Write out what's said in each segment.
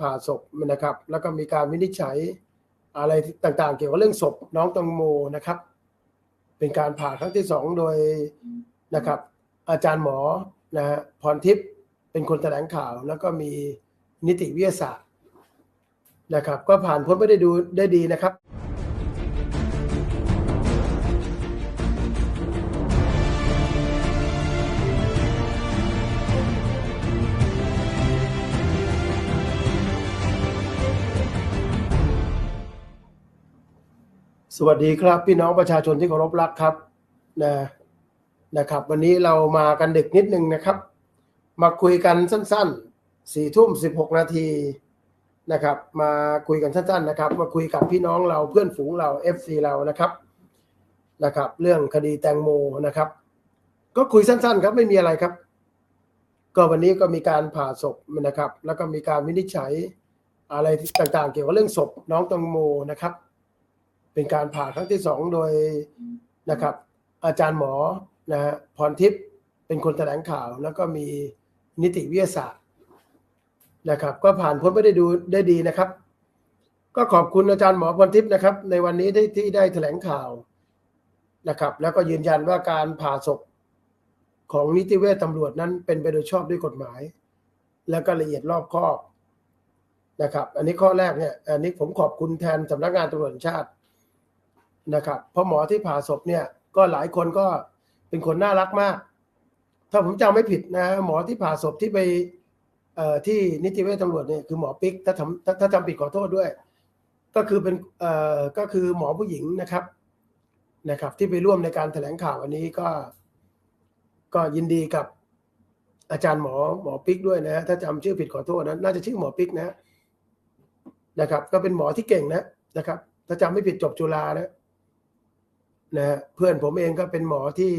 ผ่าศพนะครับ แล้วก็มีการวินิจฉัยอะไรต่างๆ เกี่ยวกับเรื่องศพน้องตังโมนะครับ เป็นการผ่าครั้งที่สองโดยนะครับ อาจารย์หมอนะฮะพรทิพย์เป็นคนแถลงข่าวแล้วก็มีนิติวิทยาศาสตร์นะครับ ก็ผ่านพ้นไปได้ดูได้ดีนะครับ สวัสดีครับ พี่น้องประชาชนที่เคารพรักครับนะนะครับ วันนี้เรามากันดึกนิดนึงนะครับ มาคุยกันสั้นๆสี่ทุ่มสิบหกนาทีนะครับ มาคุยกันสั้นๆนะครับ มาคุยกับพี่น้องเราเพื่อนฝูงเรา FC เรานะครับนะครับ เรื่องคดีแตงโมนะครับ ก็คุยสั้นๆ ครับไม่มีอะไรครับ ก็วันนี้ก็มีการผ่าศพนะครับ แล้วก็มีการวินิจฉัยอะไรต่างๆ เกี่ยวกับเรื่องศพน้องแตงโมนะครับ เป็นการผ่าครั้งที่สองโดยนะครับ อาจารย์หมอนะฮะพรทิพย์เป็นคนแถลงข่าว แล้วก็มีนิติวิทยาศาสตร์นะครับ ก็ผ่านพ้นไปได้ดูได้ดีนะครับ ก็ขอบคุณอาจารย์หมอพรทิพย์นะครับ ในวันนี้ที่ที่ได้แถลงข่าวนะครับ แล้วก็ยืนยันว่าการผ่าศพของนิติเวชตำรวจนั้นเป็นไปโดยชอบด้วยกฎหมาย แล้วก็ละเอียดรอบคอบนะครับ อันนี้ข้อแรกเนี่ยอันนี้ผมขอบคุณแทนสำนักงานตำรวจชาติ นะครับเพราะหมอที่ผ่าศพเนี่ยก็หลายคนก็เป็นคนน่ารักมาก ถ้าผมจำไม่ผิดนะหมอที่ผ่าศพที่ไปที่นิติเวชตำรวจเนี่ยคือหมอปิ๊กถ้าทำถ้าถ้าจำผิดขอโทษด้วย ก็คือเป็นก็คือหมอผู้หญิงนะครับนะครับ ที่ไปร่วมในการแถลงข่าวอันนี้ก็ ก็ยินดีกับอาจารย์หมอหมอปิ๊กด้วยนะถ้าจำชื่อผิดขอโทษนะน่าจะชื่อหมอปิ๊กนะนะครับ ก็เป็นหมอที่เก่งนะนะครับ ถ้าจำไม่ผิดจบจุฬานะ นะเพื่อนผมเองก็เป็นหมอที่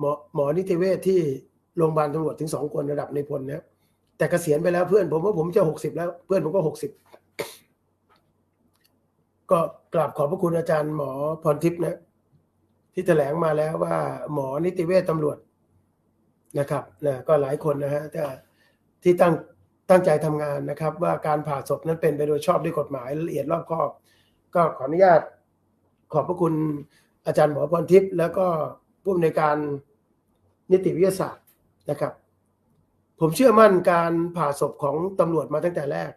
หมอหมอนิติเวชที่โรงพยาบาลตำรวจถึงสองคนระดับในพลนะแต่เกษียณไปแล้วเพื่อนผมว่าผมจะหกสิบแล้ว เพื่อนผมก็หกสิบก็กราบขอบพระคุณอาจารย์หมอพรทิพย์นะ ที่แถลงมาแล้วว่า หมอนิติเวชตำรวจนะครับนะก็หลายคนนะฮะที่ที่ตั้งตั้งใจทำงานนะครับ ว่าการผ่าศพนั้นเป็นไปโดยชอบด้วยกฎหมายละเอียดรอบคอบ ก็ขออนุญาต ขอบพระคุณอาจารย์หมอพรทิพย์แล้วก็ผู้อำนวยการนิติวิทยาศาสตร์นะครับ ผมเชื่อมั่นการผ่าศพของตำรวจมาตั้งแต่แรก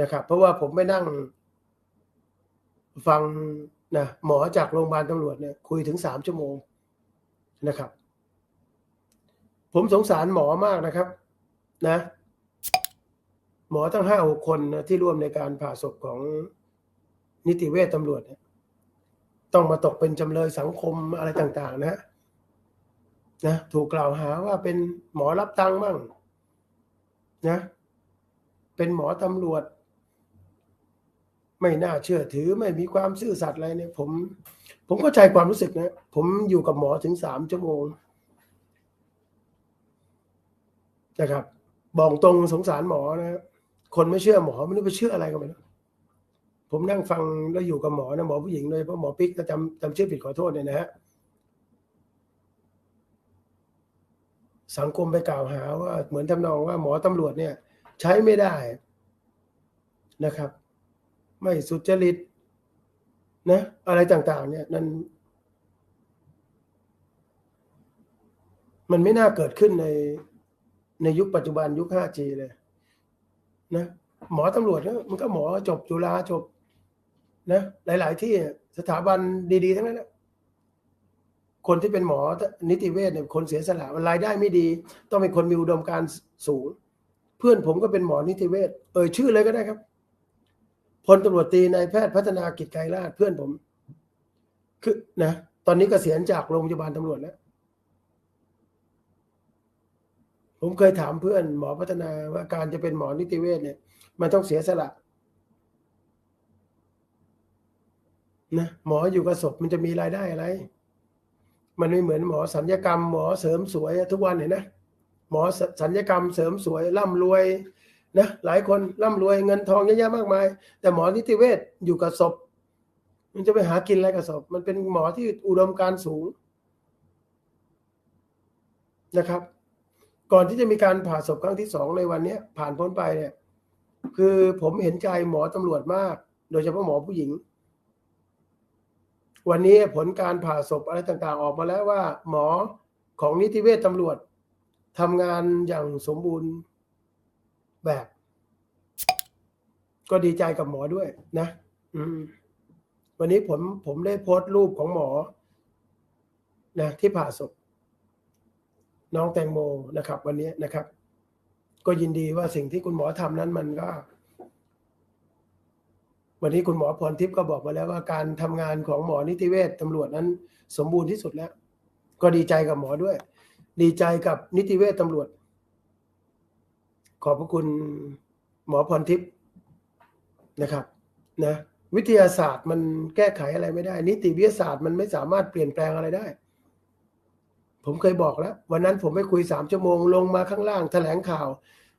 นะครับ เพราะว่าผมไปนั่งฟังนะหมอจากโรงพยาบาลตำรวจเนี่ยคุยถึงสามชั่วโมงนะครับ ผมสงสารหมอมากนะครับ นะ หมอตั้งห้าหกคนนะที่ร่วมในการผ่าศพของ นิติเวชตำรวจเนี่ยต้องมาตกเป็นจำเลยสังคมอะไรต่าง ๆ นะนะถูกกล่าวหาว่าเป็นหมอรับตังค์มั่งนะเป็นหมอตำรวจ ไม่น่าเชื่อถือไม่มีความซื่อสัตย์อะไรเนี่ย ผม ผมเข้าใจความรู้สึกนะ ผมอยู่กับหมอถึงสามชั่วโมงนะครับบอกตรงสงสารหมอนะคนไม่เชื่อหมอไม่รู้ไปเชื่ออะไรกันไปนะ ผมนั่งฟังแล้วอยู่กับหมอนะหมอผู้หญิงเลยเพราะหมอปิ๊กถ้าจำจำชื่อผิดขอโทษเนี่ยนะฮะสังคมไปกล่าวหาว่าเหมือนทำนองว่าหมอตำรวจเนี่ย ใช้ไม่ได้นะครับ ไม่สุจริตนะ อะไรต่างๆ เนี่ยนั่นมันไม่น่าเกิดขึ้นในในยุคปัจจุบันยุค 5G เลย นะ หมอตำรวจเนี่ยมันก็หมอจบจุฬาจบ นะหลาย ๆ ที่สถาบันดี ๆ ทั้งนั้นนะคนที่เป็นหมอนิติเวชเนี่ยคนเสียสละรายได้ไม่ดี ต้องเป็นคนมีอุดมการณ์สูง เพื่อนผมก็เป็นหมอนิติเวชเอ่ยชื่อเลยก็ได้ครับพลตำรวจตรีนายแพทย์พัฒนากิจไกรราชเพื่อนผม คือนะตอนนี้กเกษียณจากโรงพยาบาลตำรวจแล้วผมเคยถามเพื่อนหมอพัฒนาว่าการจะเป็นหมอนิติเวชเนี่ย มันต้องเสียสละ นะหมออยู่กับศพมันจะมีรายได้อะไร มันไม่เหมือนหมอสัญญกรรม หมอเสริมสวยทุกวันเห็นนะหมอสัญญกรรมเสริมสวยร่ำรวยนะหลายคนร่ำรวยเงินทองเยอะแยะมากมาย แต่หมอนิติเวชอยู่กับศพ มันจะไปหากินอะไรกับศพ มันเป็นหมอที่อุดมการสูงนะครับ ก่อนที่จะมีการผ่าศพครั้งที่สองในวันนี้ผ่านพ้นไปเนี่ย คือผมเห็นใจหมอตำรวจมาก โดยเฉพาะหมอผู้หญิง วันนี้ผลการผ่าศพอะไรต่างๆ ออกมาแล้วว่า หมอของนิติเวชตำรวจทำงานอย่างสมบูรณ์แบบ ก็ดีใจกับหมอด้วยนะวันนี้ผมผมได้โพสต์รูปของหมอ นะ ที่ผ่าศพน้องแตงโมนะครับ วันนี้นะครับ ก็ยินดีว่าสิ่งที่คุณหมอทำนั้นมันก็ วันนี้คุณหมอพรทิพย์ก็บอกมาแล้วว่าการทำงานของหมอนิติเวชตำรวจนั้น สมบูรณ์ที่สุดแล้ว ก็ดีใจกับหมอด้วย ดีใจกับนิติเวชตำรวจ ขอบพระคุณหมอพรทิพย์นะครับนะวิทยาศาสตร์มันแก้ไขอะไรไม่ได้ นิติวิทยาศาสตร์มันไม่สามารถเปลี่ยนแปลงอะไรได้ ผมเคยบอกแล้ว วันนั้นผมไปคุยสามชั่วโมงลงมาข้างล่างแถลงข่าว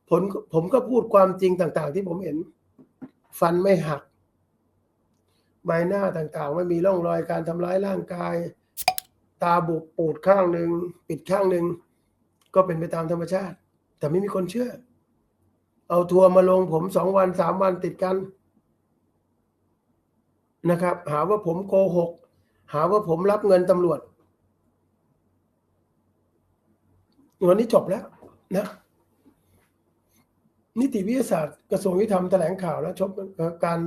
ผลผมก็พูดความจริงต่าง ๆ ที่ผมเห็น ฟันไม่หัก ใบหน้าต่างๆ ไม่มีร่องรอยการทำร้ายร่างกาย ตาบุบปูดข้างหนึ่งปิดข้างหนึ่งก็เป็นไปตามธรรมชาติ แต่ไม่มีคนเชื่อ เอาทัวร์มาลงผมสองวันสามวันติดกันนะครับ หาว่าผมโกหก หาว่าผมรับเงินตำรวจวันนี้จบแล้วนะ นิติวิทยาศาสตร์กระทรวงยุติธรรมแถลงข่าวแล้วชบการ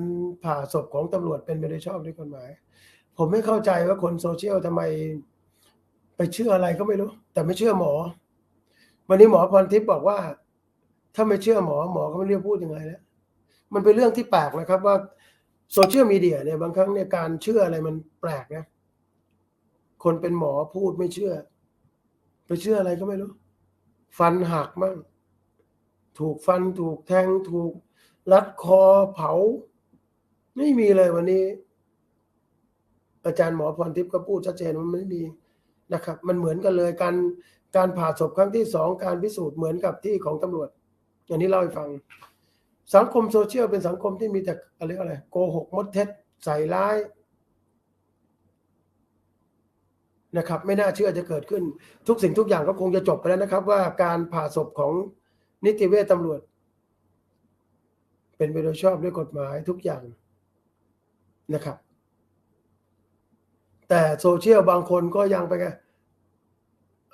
ผ่าศพของตำรวจเป็นไปโดยชอบด้วยกฎหมาย ผมไม่เข้าใจว่าคนโซเชียลทำไม ไปเชื่ออะไรก็ไม่รู้ แต่ไม่เชื่อหมอ วันนี้หมอพรทิพย์บอกว่า ถ้าไม่เชื่อหมอหมอก็ไม่เรียกพูดยังไงแล้วมันเป็นเรื่องที่แปลกนะครับว่าโซเชียลมีเดียเนี่ยบางครั้งเนี่ยการเชื่ออะไรมันแปลกนะ คนเป็นหมอพูดไม่เชื่อ ไปเชื่ออะไรก็ไม่รู้ ฟันหักมั่ง ถูกฟันถูกแทงถูกรัดคอเผา ไม่มีเลยวันนี้ อาจารย์หมอพรทิพย์ก็พูดชัดเจนว่ามันไม่มีนะครับ มันเหมือนกันเลยการการผ่าศพครั้งที่สองการพิสูจน์เหมือนกับที่ของตำรวจ อย่างนี้เล่าให้ฟัง สังคมโซเชียลเป็นสังคมที่มีแต่อะไรอะไรโกหกมดเท็จใส่ร้ายนะครับ ไม่น่าเชื่อจะเกิดขึ้น ทุกสิ่งทุกอย่างก็คงจะจบไปแล้วนะครับ ว่าการผ่าศพของ นิติเวชตำรวจ เป็นไปโดยชอบด้วยกฎหมายทุกอย่างนะครับ แต่โซเชียลบางคนก็ยังไปไง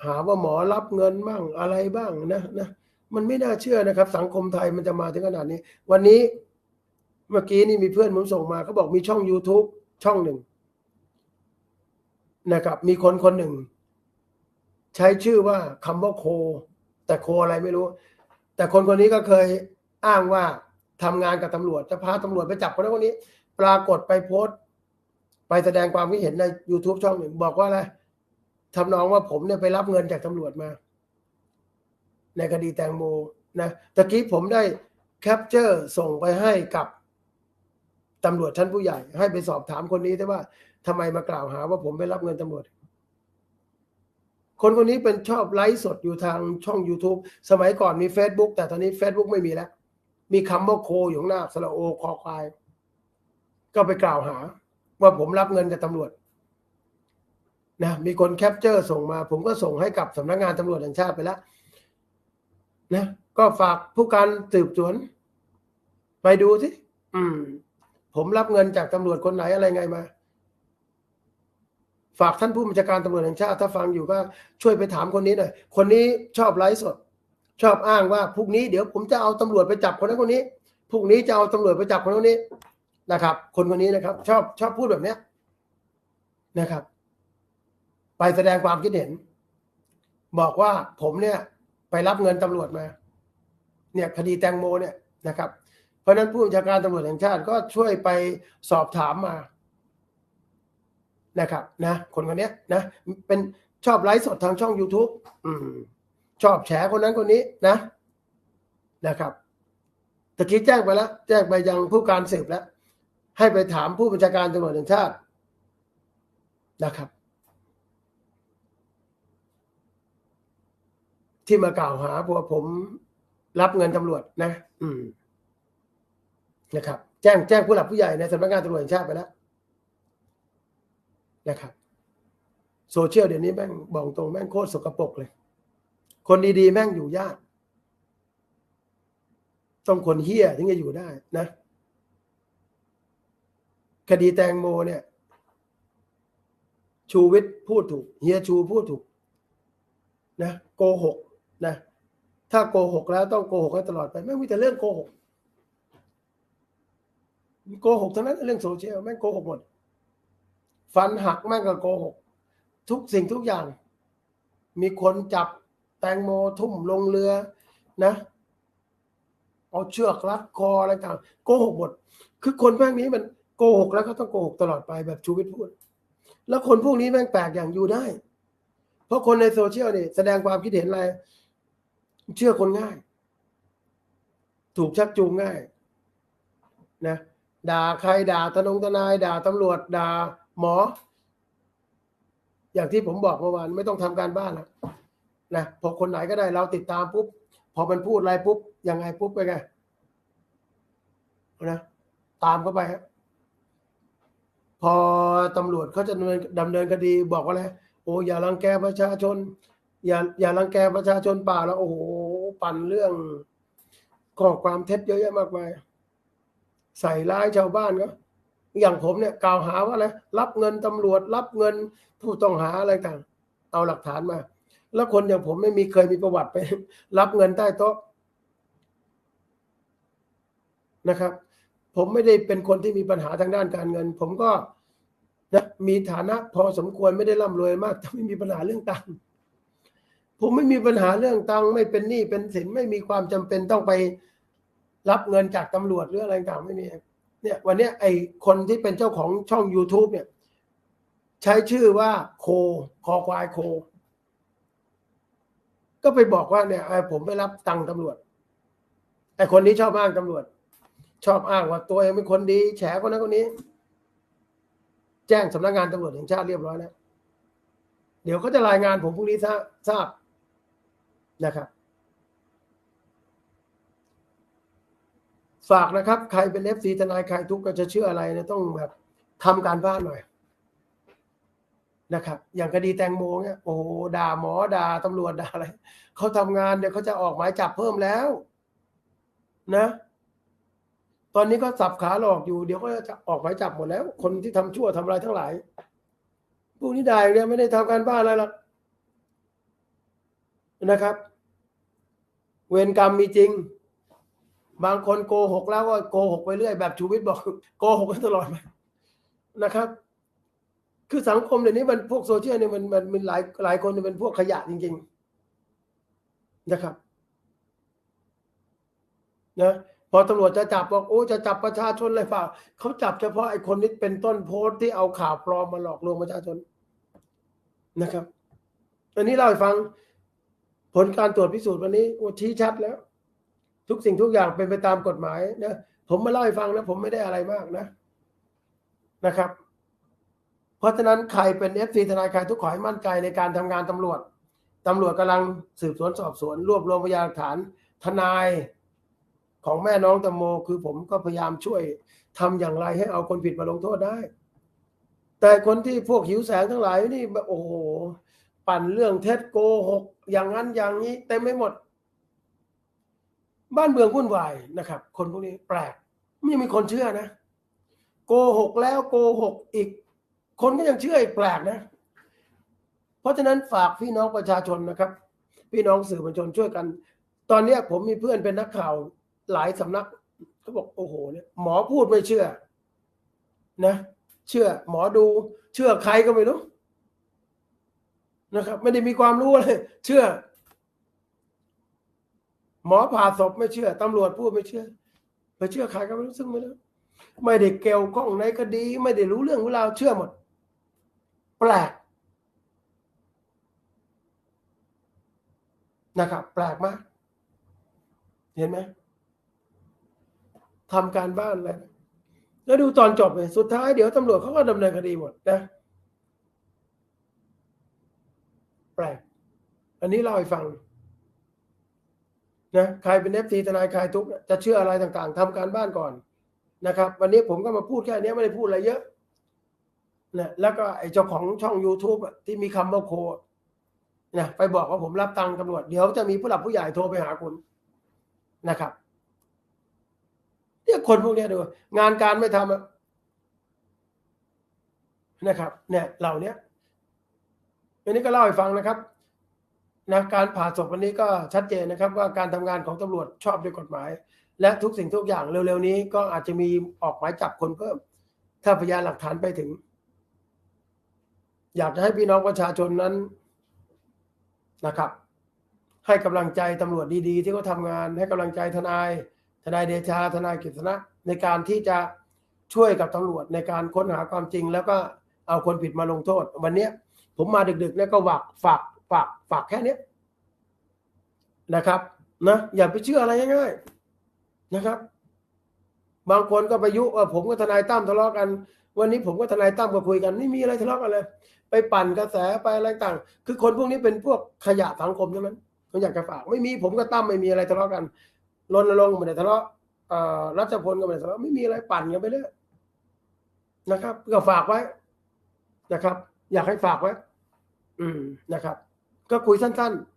หาว่าหมอรับเงินบ้างอะไรบ้างนะนะมันไม่น่าเชื่อนะครับ สังคมไทยมันจะมาถึงขนาดนี้ วันนี้เมื่อกี้นี่มีเพื่อนผมส่งมาเขาบอกมีช่อง YouTube ช่องหนึ่งนะครับ มีคนคนหนึ่ง ใช้ชื่อว่าคำว่าโค แต่โคอะไรไม่รู้ แต่คนคนนี้ก็เคยอ้างว่าทำงานกับตำรวจจะพาตำรวจไปจับคนนั้นคนนี้ ปรากฏไปโพสต์ ไปแสดงความคิดเห็นใน YouTube ช่องหนึ่งบอกว่าอะไรทำนองว่าผมเนี่ยไปรับเงินจากตำรวจมา ในคดีแตงโมนะตะกี้ผมได้แคปเจอร์ส่งไปให้กับตำรวจชั้นผู้ใหญ่ ให้ไปสอบถามคนนี้ได้ว่าทำไมมากล่าวหาว่าผมไปรับเงินตำรวจ คนคนนี้เป็นชอบไลฟ์สดอยู่ทางช่อง YouTube สมัยก่อนมี Facebook แต่ตอนนี้ Facebook ไม่มีแล้ว มีคำว่าโคอยู่ข้างหน้าสระโอคอควาย ก็ไปกล่าวหา ว่าผมรับเงินจากตำรวจนะมีคนแคปเจอร์ส่งมา ผมก็ส่งให้กับสำนักงานตำรวจแห่งชาติไปแล้วนะก็ฝากผู้การสืบสวน ไปดูสิ อืม ผมรับเงินจากตำรวจคนไหนอะไรไงมา ฝากท่านผู้บัญชาการตำรวจแห่งชาติถ้าฟังอยู่ก็ช่วยไปถามคนนี้หน่อย คนนี้ชอบไลฟ์สด ชอบอ้างว่าพรุ่งนี้เดี๋ยวผมจะเอาตำรวจไปจับคนนั้นคนนี้พรุ่งนี้จะเอาตำรวจไปจับคนคนนี้นะครับ คนคนนี้นะครับ ชอบชอบพูดแบบเนี้ยนะครับ ไปแสดงความคิดเห็น บอกว่าผมเนี่ย ไปรับเงินตำรวจมา เนี่ยคดีแตงโมเนี่ยนะครับ เพราะนั้นผู้บัญชาการตำรวจแห่งชาติก็ช่วยไปสอบถามมา นะครับนะคนคนนี้นะเป็นชอบไลฟ์สดทางช่อง YouTube อืมชอบแฉคนนั้นคนนี้นะนะครับตะกี้แจ้งไปแล้ว แจ้งไปยังผู้การสืบแล้ว ให้ไปถามผู้บัญชาการตำรวจแห่งชาตินะครับ ที่มากล่าวหาพวกผมรับเงินตำรวจนะ อืมนะครับ แจ้งแจ้งผู้หลักผู้ใหญ่ในสำนักงานตำรวจแห่งชาติไปแล้ว นะครับโซเชียลเดี๋ยวนี้แม่งบอกตรงแม่งโคตรสกปรกเลย คนดีๆ แม่งอยู่ยาก ต้องคนเฮี้ยถึงจะอยู่ได้นะ คดีแตงโมเนี่ย ชูวิทย์พูดถูก เฮียชูพูดถูก นะโกหกนะถ้าโกหกแล้วต้องโกหกให้ตลอดไปไม่มีแต่เรื่องโกหกโกหกทั้งนั้นเรื่องโซเชียลแม่งโกหกหมด ฟันหักแม่งก็โกหก ทุกสิ่งทุกอย่าง มีคนจับแตงโมทุ่มลงเรือนะ เอาเชือกรัดคออะไรต่างโกหกหมด คือคนพวกนี้มันโกหกแล้วก็ต้องโกหกตลอดไปแบบชูวิทย์พูด แล้วคนพวกนี้แม่งแปลกอย่างอยู่ได้ เพราะคนในโซเชียลนี่แสดงความคิดเห็นอะไร เชื่อคนง่าย ถูกชักจูงง่าย นะด่าใครด่าทนงทนายด่าตำรวจด่า หมอ อย่างที่ผมบอกเมื่อวานไม่ต้องทำการบ้านแล้วนะพอคนไหนก็ได้เราติดตามปุ๊บพอมันพูดอะไรปุ๊บยังไงปุ๊บไปไงนะตามเข้าไปฮะพอตำรวจเขาจะดำเนินดำเนินคดีบอกว่าอะไรโอ้อย่ารังแกประชาชน อย่าอย่ารังแกประชาชนป่าแล้วโอ้โหปั่นเรื่องข้อความเท็จเยอะแยะมากมายใส่ร้ายชาวบ้านก็ อย่างผมเนี่ยกล่าวหาว่าอะไรรับเงินตำรวจ รับเงินผู้ต้องหาอะไรต่างเอาหลักฐานมา แล้วคนอย่างผมไม่มีเคยมีประวัติไป รับเงินใต้โต๊ะนะครับ ผมไม่ได้เป็นคนที่มีปัญหาทางด้านการเงิน ผมก็นะมีฐานะพอสมควรไม่ได้ร่ำรวยมากแต่ไม่มีปัญหาเรื่องตังค์ผมไม่มีปัญหาเรื่องตังค์ไม่เป็นหนี้เป็นสินไม่มีความจำเป็นต้องไปรับเงินจากตำรวจหรืออะไรต่างไม่มี เนี่ยวันนี้ไอคนที่เป็นเจ้าของช่อง YouTube เนี่ย ใช้ชื่อว่าโค คอควายโค ก็ไปบอกว่าเนี่ยไอผมไม่รับตังค์ตำรวจไอคนนี้ชอบอ้างตำรวจ ชอบอ้างว่าตัวเองเป็นคนดี แฉคนนั้นคนนี้ แจ้งสำนักงานตำรวจแห่งชาติเรียบร้อยแล้วเดี๋ยวเขาจะรายงานผมพรุ่งนี้ทราบนะครับ ฝากนะครับ ใครเป็นเอฟซีทนายใครทุกก็จะเชื่ออะไรเนี่ยต้องแบบทำการบ้านหน่อยนะครับ อย่างคดีแตงโมเนี่ยโอ้โหด่าหมอด่าตำรวจด่าอะไรเขาทำงานเดี๋ยวเขาจะออกหมายจับเพิ่มแล้ว นะ ตอนนี้ก็สับขาหลอกอยู่ เดี๋ยวก็จะออกหมายจับหมดแล้ว คนที่ทำชั่วทำอะไรทั้งหลายพวกนี้ได้เนี่ยไม่ได้ทำการบ้านอะไรหรอกนะครับ เวรกรรมมีจริง บางคนโกหกแล้วก็โกหกไปเรื่อยแบบชูวิทย์บอกโกหกกันตลอดไปนะครับ คือสังคมเดี๋ยวนี้มันพวกโซเชียลเนี่ยมันมันมันหลายหลายคนเนี่ยเป็นพวกขยะจริง ๆนะครับนะพอตำรวจจะจับบอกโอ้จะจับประชาชนเลยเปล่าเขาจับเฉพาะไอ้คนนี้เป็นต้นโพสต์ที่เอาข่าวปลอมมาหลอกลวงประชาชนนะครับ อันนี้เล่าให้ฟังผลการตรวจพิสูจน์วันนี้โอ้ชี้ชัดแล้ว ทุกสิ่งทุกอย่างเป็นไปตามกฎหมายนะผมมาเล่าให้ฟังนะผมไม่ได้อะไรมากนะนะครับ เพราะฉะนั้นใครเป็นเอฟซีทนายใครทุกขอให้มั่นใจในการทำงานตำรวจตำรวจกำลังสืบสวนสอบสวน รวบรวมพยานหลักฐาน ทนายของแม่น้องตงโม คือผมก็พยายามช่วยทำอย่างไรให้เอาคนผิดมาลงโทษได้ แต่คนที่พวกหิวแสงทั้งหลายนี่โอ้โหปั่นเรื่องเท็จโกหก อย่างนั้นอย่างนี้เต็มไม่หมด บ้านเมืองวุ่นวายนะครับ คนพวกนี้แปลกไม่มีคนเชื่อนะ โกหกแล้วโกหกอีก คนก็ยังเชื่ออีกแปลกนะ เพราะฉะนั้นฝากพี่น้องประชาชนนะครับ พี่น้องสื่อมวลชนช่วยกัน ตอนนี้ผมมีเพื่อนเป็นนักข่าวหลายสำนักเขาบอกโอ้โหเนี่ยหมอพูดไม่เชื่อ นะ เชื่อหมอดู เชื่อใครก็ไม่รู้นะครับ ไม่ได้มีความรู้เลยเชื่อ หมอผ่าศพไม่เชื่อตำรวจพูดไม่เชื่อไปเชื่อใครก็ไม่รู้ซึ่งไม่รู้ไม่ได้เกี่ยวข้องในคดี ไม่ได้รู้เรื่องเวลาวเชื่อหมด แปลกนะครับ แปลกมาก เห็นไหมทำการบ้านแล้วแล้วดูตอนจบเลยสุดท้ายเดี๋ยวตำรวจเขาก็ดำเนินคดีหมดนะ แปลก อันนี้เล่าให้ฟัง นะใครเป็นเอฟซีทนายคลายทุกข์จะเชื่ออะไรต่างๆทำการบ้านก่อนนะครับ วันนี้ผมก็มาพูดแค่นี้ไม่ได้พูดอะไรเยอะนะแล้วก็ไอ้เจ้าของช่อง YouTube ที่มีคำว่าโคนะไปบอกว่าผมรับตังค์ตำรวจ เดี๋ยวจะมีผู้หลักผู้ใหญ่โทรไปหาคุณนะครับเนี่ยคนพวกนี้ดูงานการไม่ทำนะครับ เนี่ยเหล่าเนี้ยอันนี้ก็เล่าให้ฟังนะครับ นะการผ่าศพวันนี้ก็ชัดเจนนะครับว่าการทำงานของตำรวจชอบด้วยกฎหมาย และทุกสิ่งทุกอย่างเร็วๆนี้ก็อาจจะมีออกหมายจับคนเพิ่ม ถ้าพยานหลักฐานไปถึง อยากจะให้พี่น้องประชาชนนั้นนะครับ ให้กำลังใจตำรวจดีๆ ที่เขาทำงาน ให้กำลังใจทนาย ทนายเดชา ทนายกฤษณะในการที่จะช่วยกับตำรวจในการค้นหาความจริง แล้วก็เอาคนผิดมาลงโทษ วันนี้ผมมาดึกๆเนี่ยก็ฝากฝาก ฝากฝากแค่นี้นะครับนะอย่าไปเชื่ออะไรง่ายๆนะครับ บางคนก็ไปยุว่าผมกับทนายตั้มทะเลาะกัน วันนี้ผมกับทนายตั้มก็คุยกันไม่มีอะไรทะเลาะกันเลย ไปปั่นกระแสไปอะไรต่างคือคนพวกนี้เป็นพวกขยะสังคมใช่ไหมผมอยากจะฝากไม่มีผมกับตั้มไม่มีอะไรทะเลาะกันรณรงค์ไม่ได้ทะเลาะรัชพลก็ไม่ได้ทะเลาะไม่มีอะไรปั่นกันไปเรื่อยนะครับ ก็ฝากไว้นะครับ อยากให้ฝากไว้ อืมนะครับ ก็คุยสั้น ๆ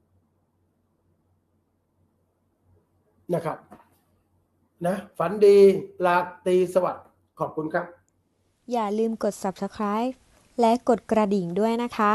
นะครับ นะ ฝันดีลาตีสวัสดิ์ขอบคุณครับ อย่าลืมกด subscribe และกดกระดิ่งด้วยนะคะ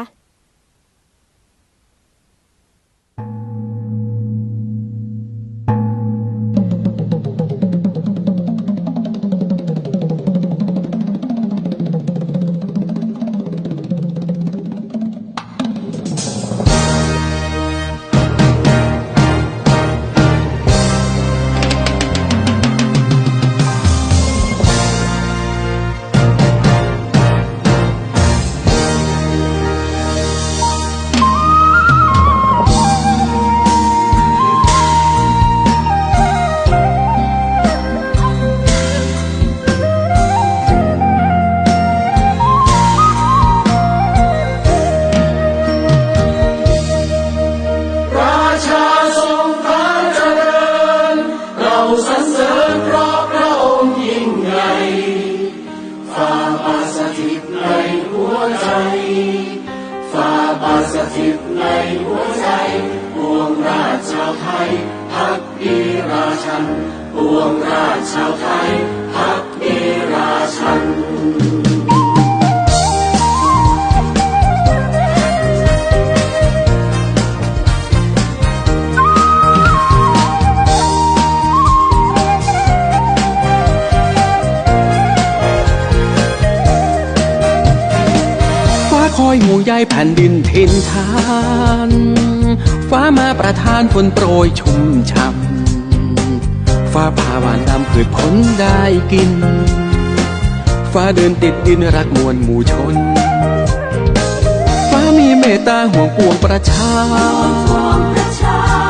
ชันปวงราชาวไทยพักดีราชันคอยห่วงใยแผ่นดินเพ็นทาน ฟ้ามาประทานฝนโปรยชุ่มฉ่ำ ฟ้าผ่าหวานนำพืชผลได้กิน ฟ้าเดินติดดินรักมวลหมู่ชน ฟ้ามีเมตตาห่วงปวงประชา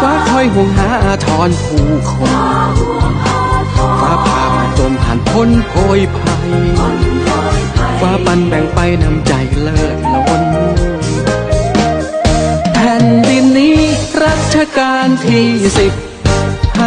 ฟ้าคอยห่วงหาอาทรผู้คน ฟ้าผ่ามาจนผ่านพ้นโพยภัย ฟ้าปันแบ่งไปนำใจเลิศล้นแผ่นดินนี้รัชกาลที่สิบ